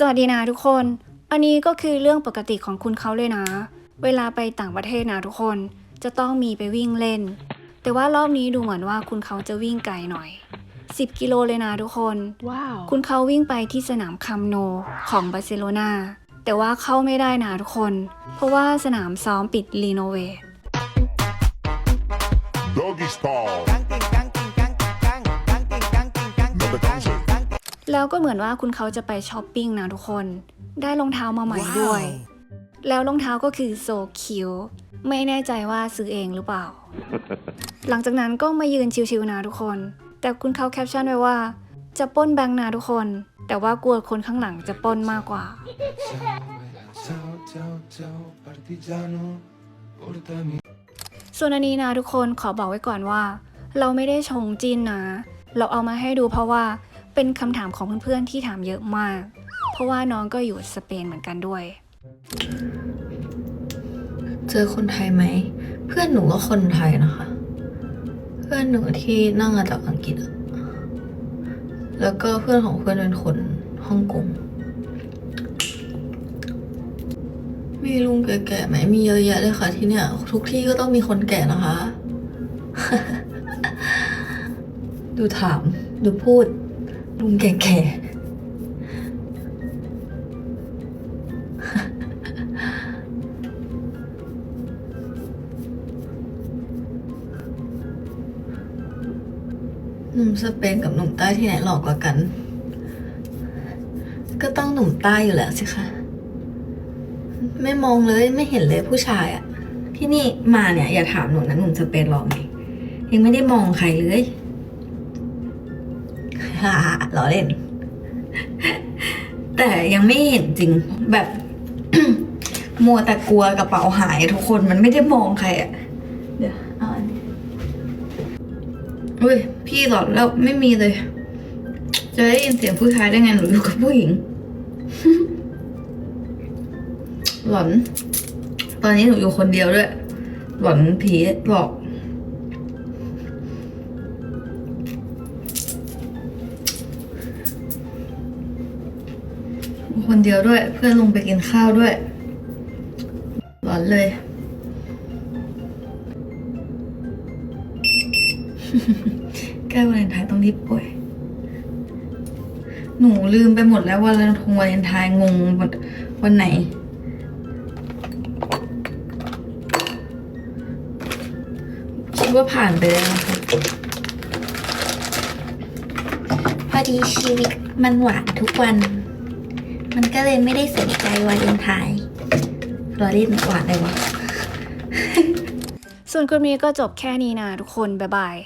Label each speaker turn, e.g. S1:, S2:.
S1: สวัสดีนะทุกคน อันนี้ก็คือเรื่องปกติของคุณเขาเลยนะ เวลาไปต่างประเทศนะทุกคน จะต้องมีไปวิ่งเล่น แต่ว่ารอบนี้ดูเหมือนว่าคุณเขาจะวิ่งไกลหน่อย 10 กิโลเลยนะทุกคน
S2: Wow.
S1: คุณเขาวิ่งไปที่สนามคัมโนของบาร์เซโลนาแต่ว่าเข้าไม่ได้นะทุกคน เพราะว่าสนามซ้อมปิดรีโนเวท
S3: Doggy style.
S4: Ganking, ganking,
S1: แล้วก็เหมือนว่าคุณเขาจะไปช้อปปิ้งนะทุกคน ได้รองเท้ามาใหม่ด้วย แล้วรองเท้าก็คือโซคิวไม่แน่ใจว่าซื้อเองหรือเปล่า หลังจากนั้นก็มายืนชิวๆนะทุกคน แต่คุณเขาแคปชั่นไว้ว่า จะปล้นแบงค์นะทุกคน แต่ว่ากลัวคนข้างหลังจะปล้นมากกว่า
S5: Ciao, ciao, ciao, partigiano, portami
S1: ส่วนอันนี้นะทุกคนขอบอกไว้ก่อนว่า เราไม่ได้ชงจินนะ เราเอามาให้ดูเพราะว่า เป็นคำถามของเพื่อนๆที่ถามเยอะมาก เพราะว่าน้องก็อยู่สเปนเหมือนกันด้วย
S2: เจอคนไทยไหม เพื่อนหนูก็คนไทยนะคะ เพื่อนหนูที่นั่งมาจากอังกฤษ แล้วก็เพื่อนของเพื่อนเป็นคนฮ่องกง มีลุงแก่ๆไหม มีเยอะแยะเลยค่ะ ที่เนี่ย ทุกที่ก็ต้องมีคนแก่นะคะ ดูถาม ดูพูด ลุงแก่ๆหนุ่มสเปนกับหนุ่มใต้ที่ไหนหลอกกว่ากัน ก็ต้องหนุ่มใต้อยู่แล้วสิคะไม่มองเลยไม่เห็นเลยผู้ชายอะที่นี่มาเนี่ยอย่าถามหนูนะหนุ่มสเปนหลอกไหมยังไม่ได้มองใครเลย ฮ่าล้อเล่น แต่ยังไม่เห็นจริงแบบมัวแต่กลัวกระเป๋าหายทุกคนมันไม่ได้มองใครอะเดี๋ยวเอาอันนี้อุ้ยพี่หลอนแล้วไม่มีเลย จะได้ยินเสียงผู้ชายได้ไงหนูอยู่กับผู้หญิง หลอน ตอนนี้หนูอยู่คนเดียวด้วย หลอนผีหลอก คนเดียวด้วย เพื่อนลงไปกินข้าวด้วยหลอนเลย ใกล้วาเลนไทน์ต้องรีบป่วย หนูลืมไปหมดแล้วว่าวันทงวาเลนไทน์งงวันวันไหนคิดว่าผ่านไปแล้วนะคะพอดีชีวิตมันหวานทุกวัน มันก็เลยไม่ได้สนใจวาเลนไทน์รอเล่นกวานเลยวะ
S1: ส่วนคลิปนี้ก็จบแค่นี้นะทุกคน บ๊ายบาย